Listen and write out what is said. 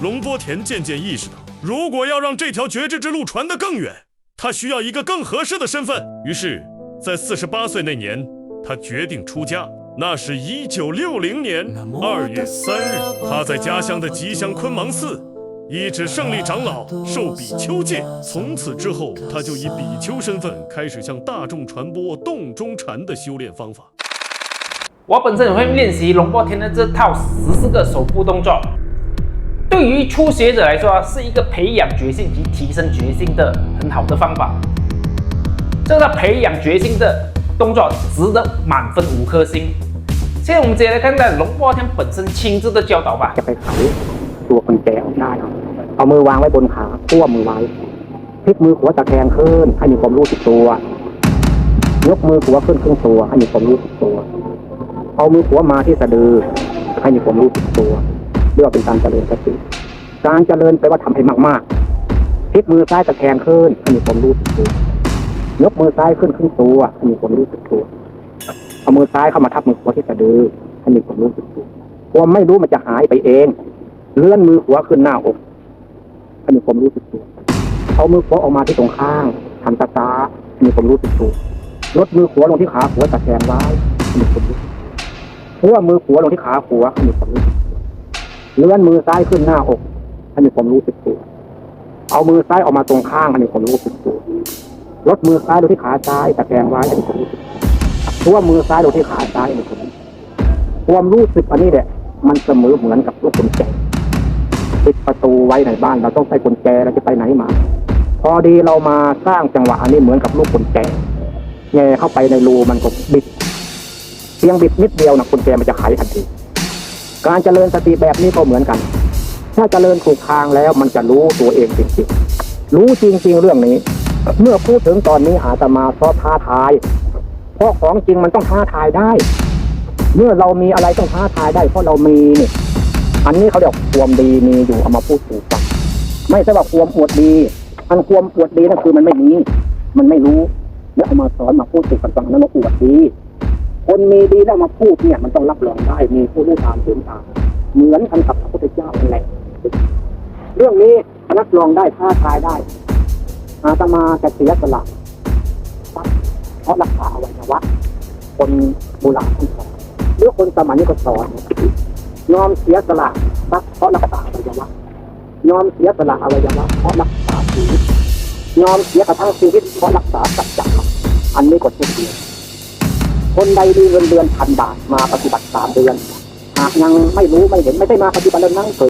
龙波田渐渐意识到，如果要让这条绝知之路传得更远，他需要一个更合适的身份。于是，在四十八岁那年，他决定出家。那是一九六零年二月三日，他在家乡的吉祥昆芒寺依止胜利长老受比丘戒。从此之后，他就以比丘身份开始向大众传播洞中禅的修炼方法。我本身也会练习龙波田的这套十四个手部动作，对于初学者来说是一个培养决心及提升决心的很好的方法。这个培养决心的动作值得满分五颗星。现在我们直接来看看龙波天本身亲自的教导吧。 จะไปไขตัวกุญแจออกได้ เอามือวางไว้บนขาทั่วมือไว้พลิกมือขวาตะแคงขึ้น ให้มีความรู้สึกตัว ยกมือขวาขึ้นครึ่งตัว ให้มีความรู้สึกตัว เอามือขวามาที่สะดือ ให้มีความรู้สึกตัว เรียกว่าเป็นการเจริญสติ การเจริญแปลว่าทำให้มากๆพลิกมือซ้ายตะแคงขึ้นให้มีความรู้สึกตัวยกมือซ้ายขึ้นครึ่งตัวให้มีความรู้สึกตัวเอามือซ้ายเข้ามาทับมือขวาที่สะดือให้มีความรู้สึกตัวความไม่รู้มันจะหายไปเอง เลื่อนมือขวาขึ้นหน้าอกให้มีความรู้สึกตัวเอามือขวาออกมาที่ตรงข้างทำตาตามีความรู้สึกตัวลดมือขวาลงที่ขาขวาตะแคงไว้มีความรู้สึกเพราะว่ามือขวาลงที่ขาขวามีความรู้สึกตัวเลื่อนมือซ้ายขึ้นหน้าอก ให้มีความรู้สึกตัวเอามือซ้ายออกมาตรงข้างให้มีความรู้สึกตัวลดมือซ้ายลงที่ขาซ้ายตะแคงไว้ให้มีความรู้สึกตัวมือซ้ายลงที่ขาซ้ายให้มีความรู้สึกความรู้สึกอันนี้เนี่ยมันเสมอเหมือนกับลูกกุญแจปิดประตูไว้ในบ้าน เราต้องใช้กุญแจเราจะไปไหนมา พอดีเรามาสร้างจังหวะอันนี้เหมือนกับลูกกุญแจแง่เข้าไปในรูมันก็บิดเพียงบิดนิดเดียวนะกุญแจมันจะไขทันทีการเจริญสติแบบนี้ก็เหมือนกัน ถ้าเจริญถูกทางแล้วมันจะรู้ตัวเองจริงๆ รู้จริงๆเรื่องนี้ เมื่อพูดถึงตอนนี้อาตมาเพราะท้าทาย เพราะของจริงมันต้องท้าทายได้ เมื่อเรามีอะไรต้องท้าทายได้ เพราะเรามีนี่อันนี้เขาเรียกความดีมีอยู่เอามาพูดสู่ฟังไม่ใช่ว่าความอวดดี อันความอวดดีนั่นคือมันไม่มี มันไม่รู้ แล้วเอามาสอนมาพูดสู่กันฟังนั่นว่าอวดดีคนมีดีแล้วมาพูดเนี่ยมันต้องรับรองได้มีผู้รู้ตามเห็นตามเหมือนกันกับพระพุทธเจ้านั่นแหละ เรื่องนี้รับรองได้ท้าทายได้ อาตมาจะเสียสละเพราะรักษาอวัยวะคนโบราณท่สอนหรือคนสมัยนี้ก็สอนยอมเสียสละรักเพราะรักษาอวัยวะยอมเสียสละอวัยวะเพราะรักษาชีวิตยอมเสียกระทั่งชีวิตเพราะรักษาสัจจะอันนี้ก็เช่นเดียวคนใดมีเงินเดือนพันบาทมาปฏิบัติสามเดือนหากยังไม่รู้ไม่เห็นไม่ได้มาปฏิบัติแล้วนั่งเฉย